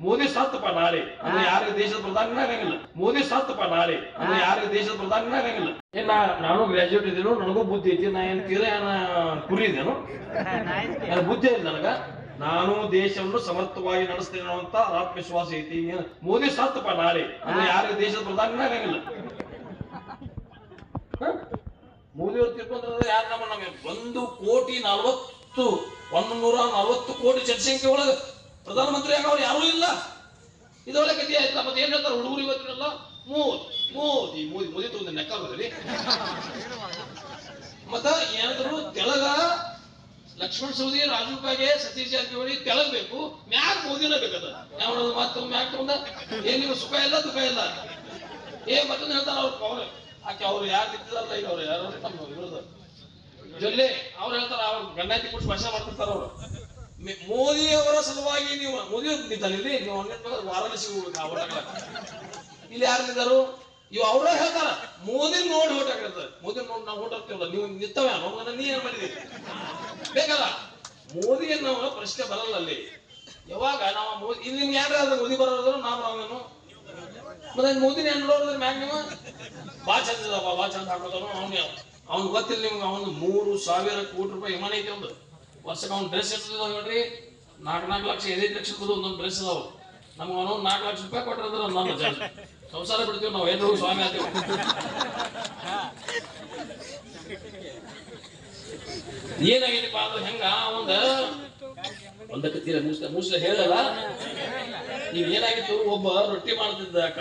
ಮೋದಿ ಸತ್ತಪ್ಪ ನಾಳೆ ಅಂದ್ರೆ ಯಾರಿಗೆ ದೇಶದ ಪ್ರಧಾನಿ ಆಗಂಗಿಲ್ಲ ಮೋದಿ ಸತ್ತಪ್ಪ ನಾಳೆ ಅಂದ್ರೆ ಯಾರಿಗೆ ದೇಶದ ಪ್ರಧಾನಿ ಆಗಂಗಿಲ್ಲ ಏನ್ ನಾನು ಗ್ರಾಜುಯೇಟ್ ಇದೇನು ನನಗೂ ಬುದ್ಧಿ ಐತಿ ನಾ ಏನ್ ತೀರ ಏನ ಕುರಿ ಇದೇನು ನನ್ನ ಬುದ್ಧಿ ಐತಿ ನನಗ. ನಾನು ದೇಶವನ್ನು ಸಮರ್ಥವಾಗಿ ನಡೆಸ್ತೇನೆ ಅಂತ ಆತ್ಮವಿಶ್ವಾಸ ಐತಿ. ಮೋದಿ ಸತ್ತಪ್ಪ ನಾಳೆ ಅಂದ್ರೆ ಯಾರಿಗೆ ದೇಶದ ಪ್ರಧಾನಿ ಆಗಂಗಿಲ್ಲ ಮೋದಿ ಅವ್ರು ತಿಳ್ಕೊಂಡ್ರೆ ಯಾರ ನಮ್ಮ ನಮಗೆ? ಒಂದು ಕೋಟಿ ನಲವತ್ತು ಒಂದು ನೂರ ನಲವತ್ತು ಕೋಟಿ ಜನಸಂಖ್ಯೆ ಒಳಗೆ ಪ್ರಧಾನಮಂತ್ರಿ ಆಗವ್ರು ಯಾರೂ ಇಲ್ಲ. ಇದೊಳ್ಳೆ ಗತಿ ಆಯ್ತಲ್ಲ ಮತ್ತೆ ಏನ್ ಹೇಳ್ತಾರೆ ಹುಡುಗರು ಇವತ್ತಿನಲ್ಲ ಮೋದಿ ಮೋದಿ ಮೋದಿ ಮೋದಿ ತೊಂದ್ರೆ ನೆಕ್ಕಾಗದ್ರಿ ಮತ್ತ ಏನಾದ್ರು ತೆಳಗ ಲಕ್ಷ್ಮಣ ಸೌದಿ ರಾಜೀವ್ ಕಾಗೆ, ಸತೀಶ್ ಜಾರಕಿಹೊಳಿ ತೆಳಗ್ ಬೇಕು ಮ್ಯಾಗ ಮೋದಿನ ಬೇಕದ? ಯಾವ ಮಾತು ಮ್ಯಾಕ್ ತಗೊಂಡ. ಏನ್ ನಿಮ್ಗೆ ಸುಖ ಇಲ್ಲ, ದುಃಖ ಇಲ್ಲ? ಏ, ಮತ್ತೊಂದು ಹೇಳ್ತಾರ ಅವ್ರು ಅವ್ರು. ಆಕೆ ಅವ್ರು ಯಾರು ನಿಂತಿದಾರಲ್ಲ ಈಗ ಅವ್ರು ಯಾರು ನಮ್ಮ ಇರೋದು. ಜೊಲ್ಲೆ ಅವ್ರು ಹೇಳ್ತಾರ, ಅವ್ರು ಗಂಡಾತಿ ಕೊಟ್ಟು ಭಾಷೆ ಮಾಡ್ತಿರ್ತಾರ ಅವ್ರು. ಮೋದಿ ಅವರ ಸಲುವಾಗಿ ನೀವು, ಮೋದಿ ನಿಂತಾನೆ ಇಲ್ಲಿ ನೀವು ಹಂಗೆ ವಾರಾಣಸಿ ಹೋಗ್ಬೇಕು. ಇಲ್ಲಿ ಯಾರು ನಿಂತಾರು ಇವ್ ಅವ್ರ ಹೇಳ್ತಾರ. ಮೋದಿ ನೋಡಿ ಓಟ್ ಹಾಕಿರ್ತಾರೆ ಮೋದಿ ನೋಡಿ ನಾವು ಓಟ್ ಹೋಗ್ತೀವಲ್ಲ ನೀವು ನಿಂತವೆ ಅನ್ನೋದನ್ನ ನೀ ಏನ್ ಮಾಡಿದಿ? ಬೇಕಲ್ಲ? ಮೋದಿಯನ್ನು ಪ್ರಶ್ನೆ ಬರಲ್ಲ ಅಲ್ಲಿ. ಯಾವಾಗ ನಾವು ಮೋದಿ ಇಲ್ಲಿ ನಿಮ್ಗೆ ಯಾರು ಮೋದಿ ಬರೋದ್ರು ನಾವು ಅವನು ಮತ್ತೆ ಮೋದಿನ ಏನ್ ನೋಡಿದ್ರೆ ಮ್ಯಾಗ ನೀವು? ಬಾ ಚಂದ ಬಾ ಚಂದ ಹಾಕೋತಾನು ಅವ್ನು ಅವ್ನು ಗೊತ್ತಿಲ್ಲ ನಿಮ್ಗೆ, ಅವನು ಮೂರು ಸಾವಿರ ಕೋಟಿ ರೂಪಾಯಿ ವಿಮಾನ ಐತಿ ಒಂದು. ವರ್ಷಕ್ಕೆ ಅವ್ನು ಡ್ರೆಸ್ ಎಷ್ಟಿದಾವ ನೋಡ್ರಿ. ನಾಲ್ಕು ನಾಲ್ಕು ಲಕ್ಷ, ಐದೈದು ಲಕ್ಷ ಕೊಡು ಒಂದೊಂದು ಡ್ರೆಸ್ ಇದಾವೆ ನಮ್ಗೆ ಅವನು ನಾಲ್ಕು ಲಕ್ಷ ರೂಪಾಯಿ ಕೊಟ್ಟಿದ್ರೆ ನನ್ನ ಸಂಸಾರ ಬಿಡ್ತೀವಿ ನಾವು ಎಲ್ಲರೂ ಸ್ವಾಮಿ ಆತೀವಿ. ಏನಾಗೈತಿಪ್ಪ ಅಂದ್ರೆ ಹೆಂಗ? ಒಂದ ಒಂದಕ್ಕೆ ತೀರ ಮುಸ್ಲ ಮುಸ್ಲ ಹೇಳಲ್ಲ. ಈಗ ಏನಾಗಿತ್ತು? ಒಬ್ಬ ರೊಟ್ಟಿ ಮಾಡ್ತಿದ್ದ ಅಕ್ಕ.